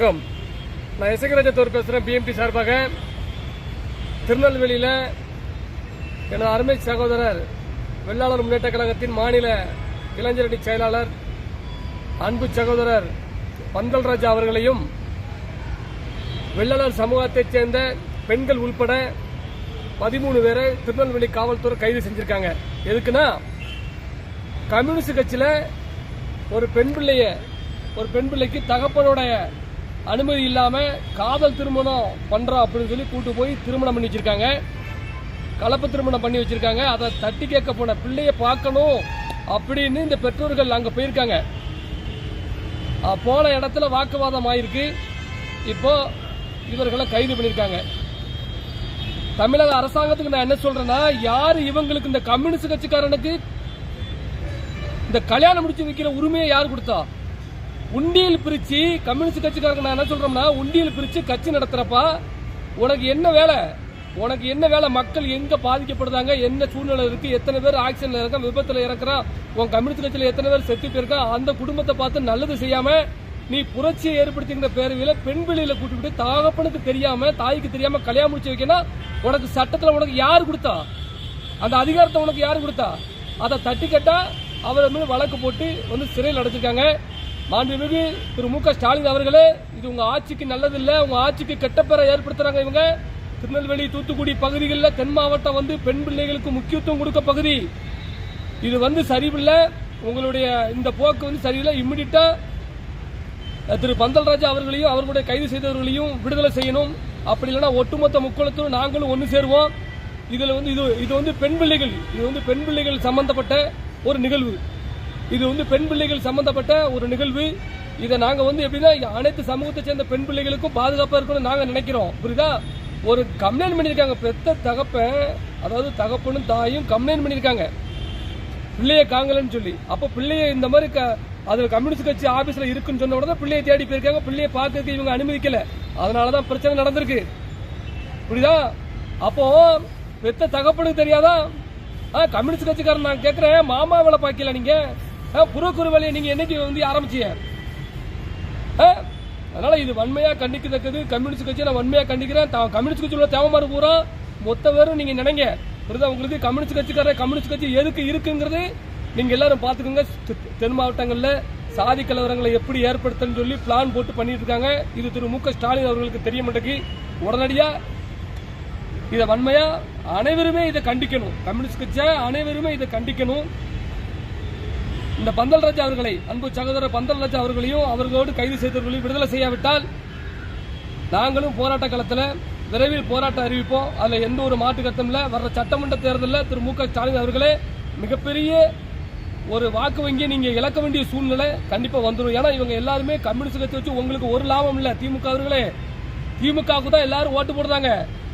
வணக்கம். நான் இசைக்கராஜத்தோர் பேசுகிறேன் பிஎம்டி சார்பாக திருநெல்வேலியில் எனது அருமை சகோதரர் வெள்ளாளர் முன்னேற்ற கழகத்தின் மாநில இளைஞரணி செயலாளர் அன்பு சகோதரர் பந்தல்ராஜா அவர்களையும் வெள்ளாளர் சமூகத்தைச் சேர்ந்த பெண்கள் உள்பட பதிமூணு பேரை திருநெல்வேலி காவல்துறை கைது செஞ்சிருக்காங்க. எதுக்குன்னா கம்யூனிஸ்ட் கட்சியில் ஒரு பெண் பிள்ளைய ஒரு பெண் பிள்ளைக்கு தகப்பனுடைய அனுமதி இல்லாமல் காதல் திருமணம் பண்ணுறோம் அப்படின்னு சொல்லி கூட்டு போய் திருமணம் பண்ணி வச்சுருக்காங்க. கலப்பு திருமணம் பண்ணி வச்சுருக்காங்க. அதை தட்டி கேட்க போன பிள்ளையை பார்க்கணும் அப்படின்னு இந்த பெற்றோர்கள் அங்கே போயிருக்காங்க. போன இடத்துல வாக்குவாதம் ஆயிருக்கு. இப்போ இவர்களை கைது பண்ணியிருக்காங்க. தமிழக அரசாங்கத்துக்கு நான் என்ன சொல்றேன்னா யாரு இவங்களுக்கு இந்த கம்யூனிஸ்ட் கட்சிக்காரனுக்கு இந்த கல்யாணம் முடிச்சு வைக்கிற உரிமையை யார் கொடுத்தா? உண்டியல் பிரிச்சு கம்யூனிஸ்ட் கட்சிக்காரங்க நான் என்ன சொல்றோம்னா உண்டியல் பிரிச்சு கட்சி நடத்துறப்பா உனக்கு என்ன வேலை? உனக்கு என்ன வேலை? மக்கள் எங்க பாதிக்கப்படுதாங்க என்ன சூழ்நிலை இருக்கு? எத்தனை பேர் ஆக்சிடென்ட்ல இருக்கான்? விபத்துல இறக்குறான்? உன் கம்யூனிஸ்ட் கட்சியில எத்தனை பேர் செத்து போயிருக்கான் அந்த குடும்பத்தை பார்த்து நல்லது செய்யாம நீ புரட்சியை ஏற்படுத்திக்கிற பேரவையில பெண் வெளியில கூட்டிட்டு தகப்பனுக்கு தெரியாம தாய்க்கு தெரியாம கல்யாணம் முடிச்சு வைக்கணும் உனக்கு சட்டத்துல உனக்கு யார் கொடுத்தா? அந்த அதிகாரத்தை உனக்கு யார் கொடுத்தா? அதை தட்டி கட்டா அவர் வழக்கு போட்டு வந்து சிறையில் அடைச்சிருக்காங்க. மாண்புமிகு திரு மு க ஸ்டாலின் அவர்களே இது உங்க ஆட்சிக்கு நல்லதில்லை உங்கள் உங்க ஆட்சிக்கு கெட்டப்பெற ஏற்படுத்துகிறாங்க ஏற்படுத்துறாங்க இவங்க. திருநெல்வேலி தூத்துக்குடி பகுதிகளில் தென் மாவட்டம் வந்து பெண் பிள்ளைகளுக்கு முக்கியத்துவம் கொடுக்க பகுதி. இது வந்து சரியில்லை. உங்களுடைய இந்த போக்கு வந்து சரியில்லை. இம்மிடியட்டாக திரு பந்தல்ராஜா அவர்களையும் அவர்களுடைய கைது செய்தவர்களையும் விடுதலை செய்யணும். அப்படி இல்லைன்னா ஒட்டுமொத்த முக்கோணத்தும் நாங்களும் ஒன்று சேருவோம். இதில் வந்து இது இது வந்து பெண் பிள்ளைகள் இது வந்து பெண் பிள்ளைகள் சம்பந்தப்பட்ட ஒரு நிகழ்வு. இது வந்து பெண் பிள்ளைகள் சம்பந்தப்பட்ட ஒரு நிகழ்வு. இதை நாங்க வந்து எப்படின்னா அனைத்து சமூகத்தை சேர்ந்த பெண் பிள்ளைகளுக்கும் பாதுகாப்பா இருக்கணும்னு நாங்க நினைக்கிறோம். புரியுதா? ஒரு கம்ப்ளைண்ட் பண்ணியிருக்காங்க. பெத்த தகப்பன் அதாவது தகப்பனும் தாயும் கம்ப்ளைண்ட் பண்ணியிருக்காங்க. பிள்ளைய காங்கலன்னு சொல்லி. அப்ப பிள்ளைய இந்த மாதிரி க- அதுல கம்யூனிஸ்ட் கட்சி ஆபீஸ்ல இருக்குன்னு சொன்ன உடனே பிள்ளைய தேடி போயிருக்காங்க. பிள்ளைய பார்க்கறதுக்கு இவங்க அனுமதிக்கல. அதனாலதான் பிரச்சனை நடந்திருக்கு. புரியுதா? அப்போ பெத்த தகப்பனுக்கு தெரியாதா? ஆ, கம்யூனிஸ்ட் கட்சிக்காரன் நான் கேட்கிறேன் மாமா வேலை பார்க்கல நீங்க. புறக்குறு வேலையை நீங்க என்னைக்கு வந்து ஆரம்பிச்சீங்க? ஆ? அதனால இது வன்மையா கண்டிக்கத்தக்கது. கம்யூனிஸ்ட் கட்சியை நான் வன்மையா கண்டிக்கிறேன். கம்யூனிஸ்ட் கட்சியில் உள்ள தேவமாறு பூரா மொத்த பேரும் நீங்க நினைங்க. புரியுதா? உங்களுக்கு கம்யூனிஸ்ட் கட்சிக்கார கம்யூனிஸ்ட் கட்சி எதுக்கு இருக்குங்கிறது நீங்க எல்லாரும் பாத்துக்கோங்க தென் மாவட்டங்கள்ல சாதி கலவரங்களை எப்படி ஏற்படுத்தன்னு சொல்லி பிளான் போட்டு பண்ணிட்டு இருக்காங்க இது திரு மு ஸ்டாலின் அவர்களுக்கு தெரிய மாட்டேங்கி உடனடியா இதை வன்மையா அனைவருமே இதை கண்டிக்கணும். கம்யூனிஸ்ட் கட்சியை அனைவருமே இதை கண்டிக்கணும். இந்த பந்தல் ராஜா அவர்களை அன்பு சகோதரர் பந்தல்ராஜா அவர்களையும் அவர்களோடு கைது செய்தவர்களையும் விடுதலை செய்யாவிட்டால் நாங்களும் போராட்ட களத்தில் விரைவில் போராட்டம் அறிவிப்போம். அதில் எந்த ஒரு மாற்று கருத்தும் வர்ற சட்டமன்ற தேர்தலில் திரு மு க ஸ்டாலின் அவர்களே மிகப்பெரிய ஒரு வாக்கு வங்கியை நீங்கள் இழக்க வேண்டிய சூழ்நிலை கண்டிப்பாக வந்துடும் ஏன்னா இவங்க எல்லாருமே கம்யூனிஸ்ட் கட்சி வச்சு உங்களுக்கு ஒரு லாபம் இல்லை. திமுக அவர்களே திமுகவுக்கு தான் எல்லாரும் ஓட்டு போடுறாங்க.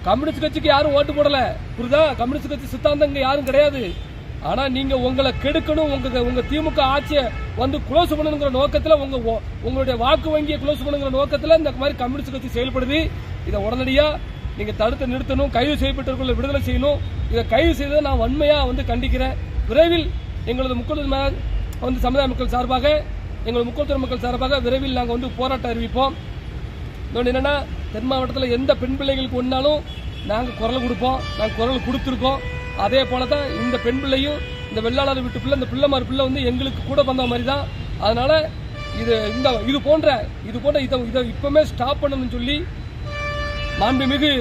கம்யூனிஸ்ட் கட்சிக்கு யாரும் ஓட்டு போடல. புரியுதா கம்யூனிஸ்ட் கட்சி சித்தாந்தம் யாரும் கிடையாது. ஆனா நீங்க உங்களை கெடுக்கணும் உங்க உங்க திமுக ஆட்சியை வந்து குளோஸ் பண்ணணுங்கிற நோக்கத்துல உங்க உங்களுடைய வாக்கு வங்கியை குளோஸ் பண்ணுங்கிற நோக்கத்துல இந்த மாதிரி கம்யூனிஸ்ட் கட்சி செயல்படுது. இதை உடனடியா நீங்க தடுத்து நிறுத்தணும் கைது செய்யப்பட்டவர்களை விடுதலை செய்யணும். இதை கைது செய்ததை நான் வன்மையா வந்து கண்டிக்கிறேன். விரைவில் எங்களது முக்கிய வந்து சமுதாய மக்கள் சார்பாக எங்களது முக்கியத்துவ மக்கள் சார்பாக விரைவில் நாங்கள் வந்து போராட்டம் அறிவிப்போம். இன்னொன்று என்னன்னா தென் மாவட்டத்தில் எந்த பெண் பிள்ளைகளுக்கு ஒன்றாலும் நாங்கள் குரல் கொடுப்போம். நாங்கள் குரல் கொடுத்துருக்கோம். அதே போல தான் இந்த பெண் பிள்ளையும் இந்த வெள்ளாளர் வீட்டு பிள்ளை இந்த பிள்ளைமார் பிள்ளை வந்து எங்களுக்கு கூட வந்த மாதிரி தான் அதனால இது இந்த இது போன்ற இது போன்ற இதை இதை இப்பவுமே ஸ்டாப் பண்ணணும்னு சொல்லி மாண்புமிகு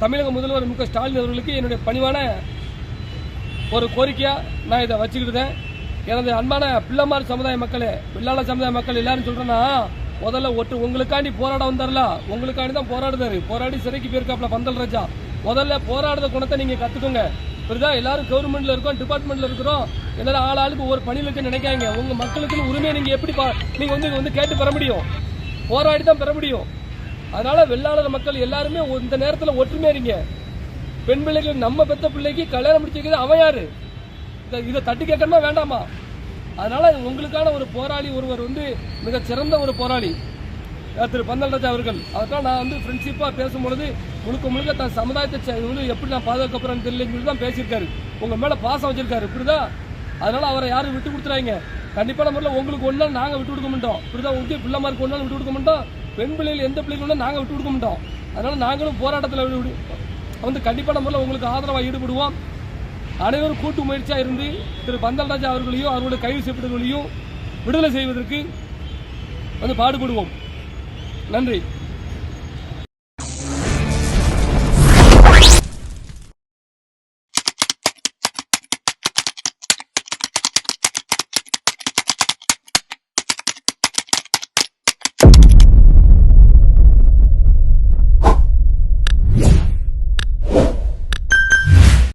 தமிழக முதல்வர் மு க ஸ்டாலின் அவர்களுக்கு என்னுடைய பணிவான ஒரு கோரிக்கையாக நான் இதை வச்சுக்கிட்டுதேன் எனது அன்பான பிள்ளைமார் சமுதாய மக்களே பிள்ளாள சமுதாய மக்கள் எல்லாரும் சொல்கிறேன்னா முதல்ல ஒட்டு உங்களுக்காண்டி போராட வந்தார்ல உங்களுக்காண்டி தான் போராடுதாரு. போராடி சிறைக்கு போயிருக்காப்ல பந்தல் ராஜா. முதல்ல போராடுற குணத்தை நீங்கள் கற்றுக்கோங்க புரியுதா எல்லாரும் கவர்மெண்ட்ல இருக்கோம் டிபார்ட்மெண்ட்ல இருக்கிறோம். எல்லாரும் ஆள் ஆளுக்கு ஒவ்வொரு பணியில இருக்கு நினைக்காங்க உங்க மக்களுக்குன்னு உரிமையை நீங்க எப்படி நீங்க வந்து வந்து கேட்டு பெற முடியும்? போராடி தான் பெற முடியும். அதனால வெள்ளாளர் மக்கள் எல்லாருமே இந்த நேரத்தில் ஒற்றுமையா இருங்க. பெண் பிள்ளைகள் நம்ம பெத்த பிள்ளைக்கு கல்யாணம் முடிச்சிருக்கிறது அவன் யாரு? இதை இதை தட்டி கேட்கணுமா வேண்டாமா? அதனால உங்களுக்கான ஒரு போராளி ஒருவர் வந்து மிக சிறந்த ஒரு போராளி. திரு பந்தல் ராஜா அவர்கள். அதற்காக நான் வந்து ஃப்ரெண்ட்ஷிப்பாக பேசும்பொழுது முழுக்க முழுக்க தன் சமுதாயத்தை இவனு எப்படி நான் பாதுகாக்க தெரியலன்னு தெரியலன்னு தான் பேசியிருக்காரு. உங்கள் மேலே பாசம் வச்சுருக்காரு இப்படிதான் அதனால் அவரை யாரும் விட்டு கொடுத்துறாங்க. கண்டிப்பான முறையில் உங்களுக்கு ஒன்றா நாங்கள் விட்டு கொடுக்க மாட்டோம். புரியுதா? உங்களுக்கு பிள்ளை மாதிரி ஒன்றாலும் விட்டு கொடுக்க மாட்டோம். பெண் பிள்ளைகள் எந்த பிள்ளைகளும் நாங்கள் விட்டு கொடுக்க மாட்டோம். அதனால் நாங்களும் போராட்டத்தில் வந்து கண்டிப்பான முறையில் உங்களுக்கு ஆதரவாக ஈடுபடுவோம். அனைவரும் கூட்டு முயற்சியாக இருந்து திரு பந்தல்ராஜா அவர்களையும் அவர்களோட கைது செய்யப்பட்டவர்களையும் விடுதலை செய்வதற்கு வந்து பாடுபடுவோம். நன்றி.